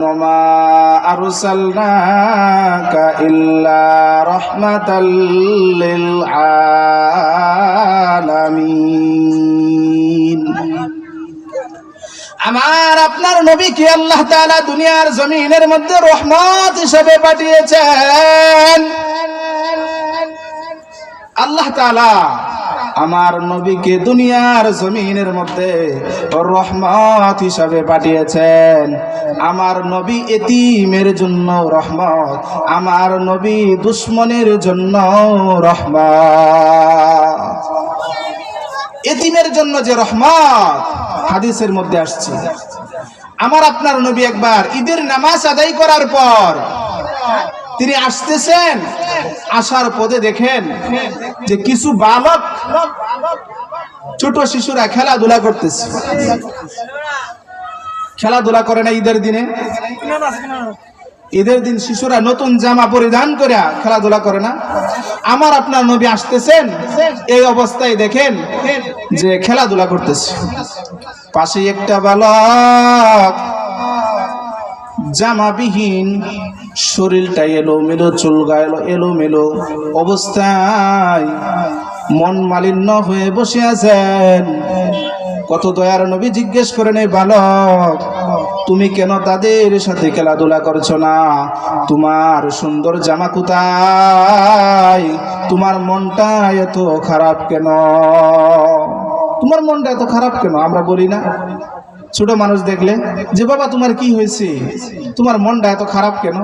وما أرسلناك إلا رحمة للعالمين আমার আপনার নবীকে আল্লাহ তাআলা দুনিয়ার জমিনের মধ্যে রহমত হিসেবে পাঠিয়েছেন আল্লাহ তাআলা আমার নবীকে দুনিয়ার জমিনের মধ্যে রহমত হিসাবে পাঠিয়েছেন। আমার নবী এতিমের জন্য রহমত, আমার নবী দুশ্মনের জন্য রহমত। এতিমের জন্য যে রহমত, হাদিসের মধ্যে আসছে। আমার আপনার নবী একবার ঈদের নামাজ আদায় করার পর তিনি আসতেছেন, আসার পদে দেখেন যে কিছু বালক ছোট শিশুরা খেলাধুলা করতেছে। খেলাধুলা করে না ঈদের দিনে? ঈদের দিন শিশুরা নতুন জামা পরিধান করে খেলাধুলা করে না? আমার আপনার নবী আসতেছেন, এই অবস্থায় দেখেন যে খেলাধুলা করতেছে। পাশে একটা বালক, জামাবিহীন শরীরটা এলো মেলো, চুল গায়েলো এলো মেলো। অবস্থায় মন মালিন্য হয়ে বসে আছেন। কত দয়ার নবী জিজ্ঞেস করেন এই বালক, তুমি কেন তাদের সাথে খেলাধুলা করছ না? তোমার সুন্দর জামা কোথায়? তোমার মনটা এত খারাপ কেন? তোমার মনটা এত খারাপ কেন? আমরা বলি না। ছোট মানুষ দেখলে যে, বাবা, তোমার কি হয়েছে? তোমার মনটা এত খারাপ কেন?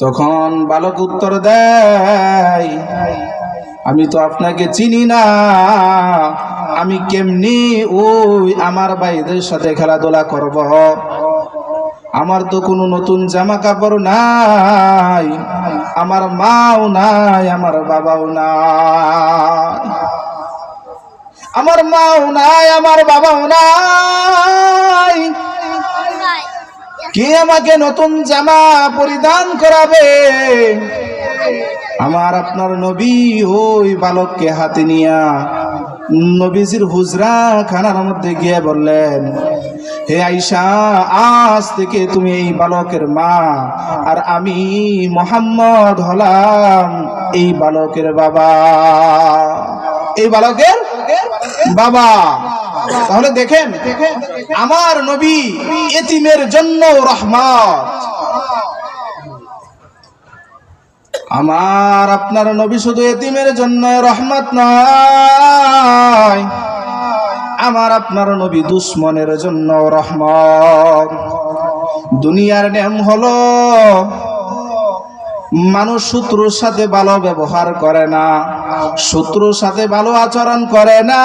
তখন বালক উত্তর দেয়, আমি তো আপনাকে চিনি না। আমি কেমনি ওই আমার ভাইদের সাথে খেলাধুলা করব? আমার তো কোনো নতুন জামা কাপড় নাই, আমার মাও নাই, আমার বাবাও নাই। আমার মাও নাই, আমার বাবাও নাই। কে আমাকে নতুন জামা পরিধান করাবে? আমার আপনার নবী ওই বালককে হাতে নিয়া নবীজির হুজরা খানার মধ্যে গিয়ে বললেন, হে আইসা আজ থেকে তুমি এই বালকের মা, আর আমি মোহাম্মদ হলাম এই বালকের বাবা। এই বালকের বাবা। তাহলে দেখেন, আমার নবী এতিমের জন্য রহমত। আমার, আপনার নবী শুধু এতিমের জন্য রহমত নয়। আমার, আপনার নবী দুশ্মনের জন্য রহমত। দুনিয়ার নেম হলো মানুষ শত্রুর সাথে ভালো ব্যবহার করে না। শত্রুর সাথে ভালো আচরণ করে না।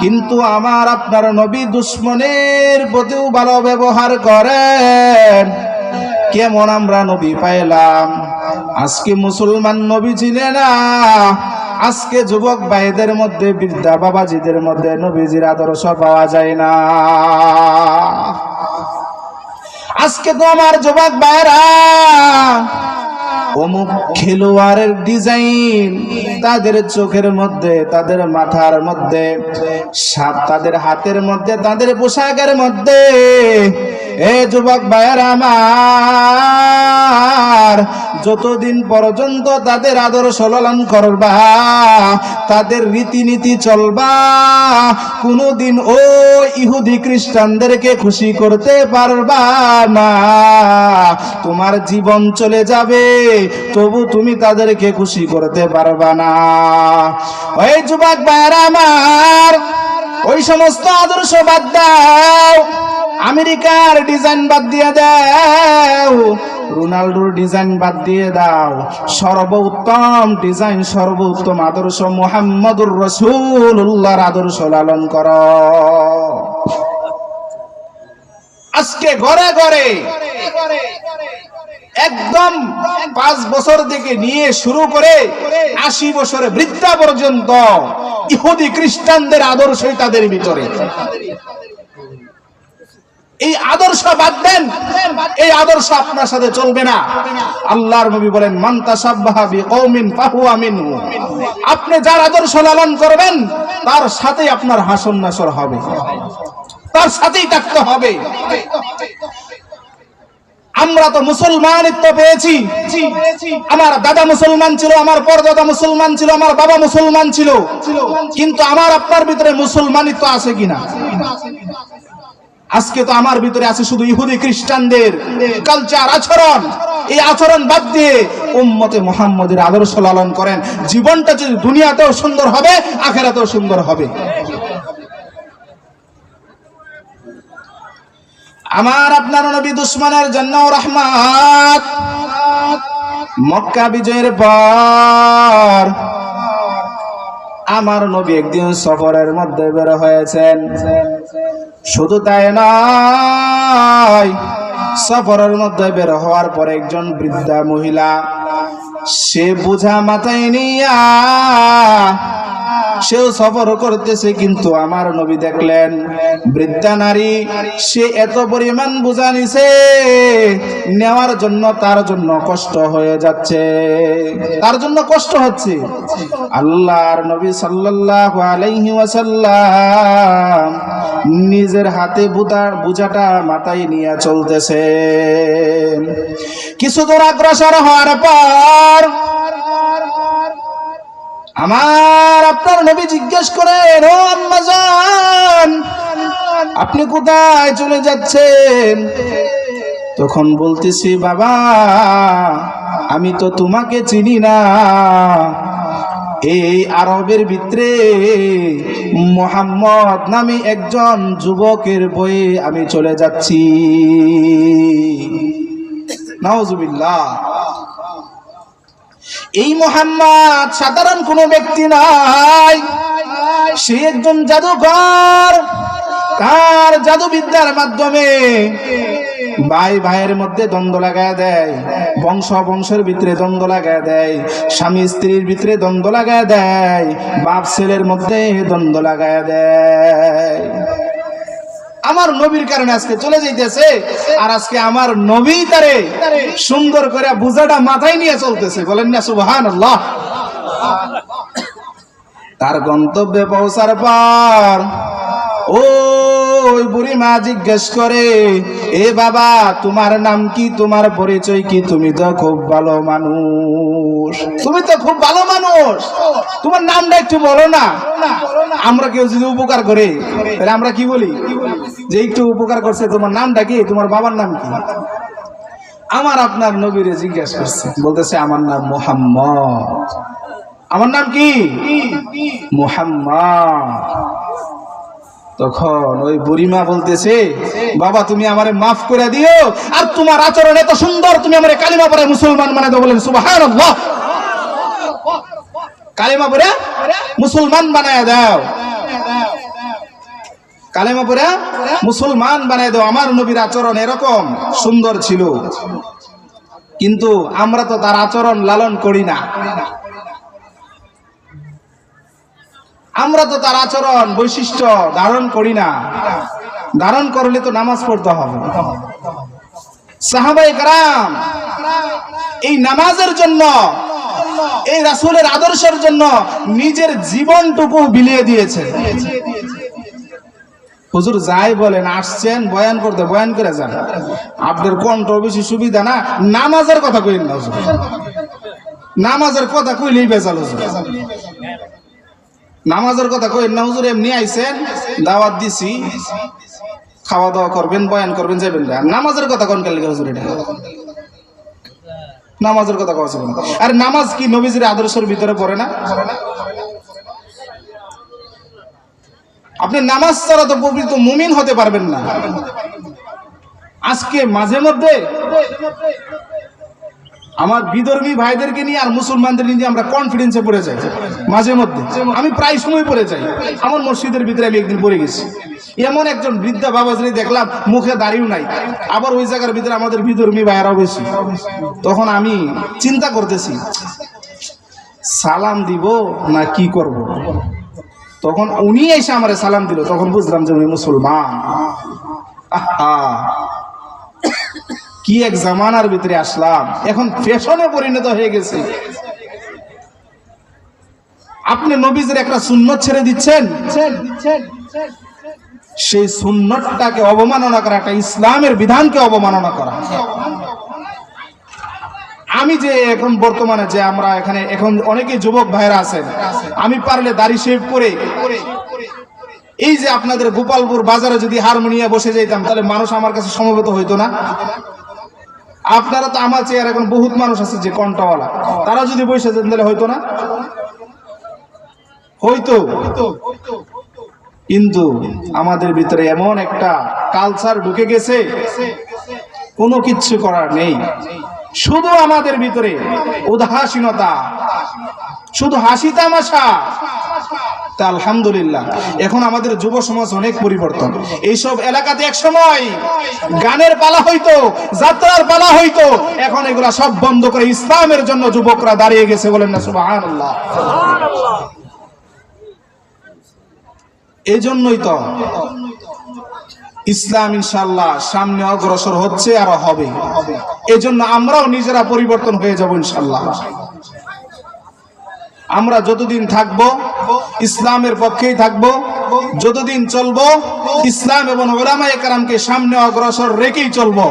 কিন্তু আমার আপনার নবী দুশ্মনের প্রতিও ভালো ব্যবহার করেন। কেমন আমরা নবী পাইলাম? আজকে মুসলমান নবী ছিলেন না। আজকে যুবক ভাইদের মধ্যে, বৃদ্ধা বাবাজিদের মধ্যে নবীজির আদর্শ পাওয়া যায় না। আজকে তো আমার যুবক ভাইরা অমুক খেলোয়াড়ের ডিজাইন তাদের চোখের মধ্যে, তাদের মাথার মধ্যে, সাপ তাদের হাতের মধ্যে, তাদের পোশাকের মধ্যে এ যুবক ভাইয়ের আমার, যতদিন পর্যন্ত তাদের আদর্শ লালন করবা, তাদের রীতিনীতি চলবা, কোনোদিন ও ইহুদি খ্রিস্টানদেরকে খুশি করতে পারবা না। তোমার জীবন চলে যাবে, তবু তুমি তাদেরকে খুশি করতে পারবা না। ওই যুবক ভাইয়ের আমার, ওই সমস্ত আদর্শ বাদ দাও। আমেরিকার ডিজাইন বাদ দিয়ে দাও। রোনাল্ডোর ডিজাইন বাদ দিয়ে দাও। সর্বোত্তম ডিজাইন সর্বোত্তম আদর্শ মোহাম্মদুর রসুল্লাহর আদর্শ লালন কর। আজকে ঘরে ঘরে একদম পাঁচ বছর থেকে নিয়ে শুরু করে আশি বছরে বৃদ্ধা পর্যন্ত ইহুদি খ্রিস্টানদের আদর্শই তাদের ভিতরে। এই আদর্শ বাদ দেন। এই আদর্শ আপনার সাথে চলবে না। আল্লাহর নবী বলেন মান্তা সাব্বাহাবি কৌমিন ফাহুয়া মিনহু। আপনি যার আদর্শ লালন করবেন, তার সাথে আপনার হাসন নাসর হবে। তার সাথেই থাকতে হবে। আমরা তো মুসলমানিত্ব পেয়েছি। আমার দাদা মুসলমান ছিল, আমার পরদাদা মুসলমান ছিল, আমার বাবা মুসলমান ছিল। কিন্তু আমার আপনার ভিতরে মুসলমানিত্ব আছে কিনা? আজকে তো আমার ভিতরে আছে শুধু ইহুদি খ্রিস্টানদের কালচার আচরণ। এই আচরণ বাদ দিয়ে উম্মতে মোহাম্মদের আদর্শ লালন করেন। জীবনটা যদি দুনিয়াতেও সুন্দর হবে, আখেরাতেও সুন্দর হবে। আমার আপনার নবী দুশ্মনের জন্য রহমাত। মক্কা বিজয়ের পর আমার নবী একদিন সফরের মধ্যে বের হয়েছেন। শুধু তাই নয় সফরের মধ্যে বের হওয়ার পর একজন বৃদ্ধা মহিলা সে বোঝা মাথায় নিয়া সেও সফর করতেছে, কিন্তু আমার নবী দেখলেন, বৃদ্ধা নারী, সে এত পরিমাণ বোঝা নিছে, নেওয়ার জন্য তার জন্য কষ্ট হয়ে যাচ্ছে। তার জন্য কষ্ট হচ্ছে। আল্লাহর নবী সাল্লাল্লাহু আলাইহি ওয়াসাল্লাম নিজের হাতে বুঝাটা মাথায় নিয়ে চলতেছে। কিছু দূর অগ্রসর হওয়ার পর আমার আপনার নবী জিজ্ঞেস আম্মাজান আপনি কোথায় চলে যাচ্ছেন? তখন বলতেছি, বাবা, আমি তো তোমাকে চিনি না। এই আরবের ভিতরে মোহাম্মদ নামে একজন যুবকের বয়ে আমি চলে যাচ্ছি। নওজুবিল্লাহ এই মোহাম্মদ সাধারণ কোনো ব্যক্তি নাই। সে একজন জাদুকর তার জাদুবিদ্যার মাধ্যমে ভাই ভাইয়ের মধ্যে দ্বন্দ্ব লাগায় দেয়, বংশ বংশের ভিতরে দ্বন্দ্ব লাগায় দেয়, স্বামী স্ত্রীর ভিতরে দ্বন্দ্ব লাগায় দেয়, বাপ ছেলের মধ্যে দ্বন্দ্ব লাগায় দেয়। আমার নবীর কারণে আজকে চলে যাইতেছে, আর আজকে আমার নবী তারে সুন্দর করে বুঝাটা মাথায় নিয়ে চলতেছে। বলেন না সুবহান আল্লাহ তার গন্তব্যে পৌঁছার পর ওই বুড়ি মা জিজ্ঞেস করে, এ বাবা, তোমার নাম কি? তোমার পরিচয় কি? তুমি তো খুব ভালো মানুষ। তুমি তো খুব ভালো মানুষ? তোমার নামটা একটু বলো না। আমরা কেউ যদি উপকার করে, তাহলে আমরা কি বলি? যে একটু উপকার করছে, তোমার নামটা কি? তোমার বাবার নাম কি? আমার আপনার নবীরে জিজ্ঞেস করছে। বলতেছে, আমার নাম মোহাম্মদ। আমার নাম কি? মোহাম্মদ। তখন ওই বুড়িমা বলতেছে, বাবা, তুমি আমারে মাফ করে দিও, আর তোমার আচরণ এত সুন্দর, তুমি আমারে কালিমা পরে মুসলমান মানে তো বলেন, সুবহানাল্লাহ। কালিমা পরে মুসলমান বানায় দাও। কালেমা পরে মুসলমান বানায় দাও। আমার নবীর আচরণ এরকম সুন্দর ছিল। কিন্তু আমরা তো তার আচরণ লালন করি না। আমরা তো তার আচরণ, বৈশিষ্ট্য ধারণ করি না। ধারণ করলে তো নামাজ পড়তে হবে। সাহাবাই কারাম, এই নামাজের জন্য, এই রাসুলের আদর্শের জন্য নিজের জীবনটুকু বিলিয়ে দিয়েছে। হুজুর যাই বলেন, আসছেন, বয়ান করতে, বয়ান করে যান। আপনার কণ্ঠ বেশি সুবিধা না, নামাজের কথা কইন না নামাজের কথা কইলেই বেজাল হুজুর। নামাজের কথা কই না, হুজুর এমনি আইছেন, দাওয়াত দিছি, খাওয়া দাওয়া করবেন, বয়ান করবেন যাবেন নামাজের কথা কোন কালে হুজুর এটা? নামাজের কথা কওয়া আর নামাজ কি নবীজির আদর্শের ভিতরে পড়ে না? আপনি নামাজ ছাড়া তো পবিত্র মুমিন হতে পারবেন না। আজকে মাঝে মধ্যে আমার বিধর্মী ভাইদেরকে নিয়ে আর মুসলমানদের নিয়ে আমরা কনফিডেন্সে পড়ে যাই। মাঝে মধ্যে। আমি প্রায় সময় পড়ে যাই। আমার মসজিদের ভিতরে আমি একদিন পড়ে গেছি। এমন একজন বৃদ্ধা বাবাজি দেখলাম, মুখে দাঁড়িয়েও নাই। আবার ওই জায়গার ভিতরে আমাদের বিধর্মী ভাইয়ারাও বেশি। তখন আমি চিন্তা করতেছি, সালাম দিব না কি করব। তখন উনি এসে আমারে সালাম দিল। তখন বুঝলাম যে উনি মুসলমান। আহা! কি এক জামানার ভিতরে আসলাম? এখন ফ্যাশনে পরিণত হয়ে গেছে। আপনি নবীজের একটা সুন্নত ছেড়ে দিচ্ছেন? সেই সুন্নতটাকে অবমাননা করা, একটা ইসলামের বিধানকে অবমাননা করা। আমি যে এখন বর্তমানে যে আমরা এখানে, এখন অনেকে যুবক ভাইরা আছেন, আমি পারলে দাড়ি শেভ করে, এই যে আপনাদের গোপালপুর বাজারে যদি হারমোনিয়া বসে যেতাম তাহলে মানুষ আমার কাছে সমবেত হইতো না। আপনারা তো আমার চেয়ার এখন বহুত মানুষ আছে যে কন্টাওয়ালা তারা যদি বসে যেতেন তাহলে হয়তো না? হইতো। কিন্তু আমাদের ভিতরে এমন একটা কালচার ঢুকে গেছে, কোনো কিচ্ছু করার নেই। শুধু আমাদের ভিতরে উদাসীনতা শুধু হাসি তামাশা। তা আলহামদুলিল্লাহ এখন আমাদের যুব সমাজ অনেক পরিবর্তন। এইসব এলাকাতে এক সময় গানের পালা হইতো যাত্রার পালা হইতো এখন এগুলা সব বন্ধ করে ইসলামের জন্য যুবকরা দাঁড়িয়ে গেছে বলেন না সুবহানাল্লাহ। এই জন্যই তো ইসলাম ইনশাল্লাহ সামনে অগ্রসর হচ্ছে আর হবে। এজন্য আমরাও নিজেরা পরিবর্তন হয়ে যাব ইনশাল্লাহ আমরা যতদিন থাকব, ইসলামের পক্ষেই থাকব, যতদিন চলবো, ইসলাম এবং ওলামা একরামকে সামনে অগ্রসর রেখেই চলবো।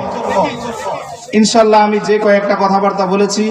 ইনশাল্লাহ আমি যে কয়েকটা কথাবার্তা বলেছি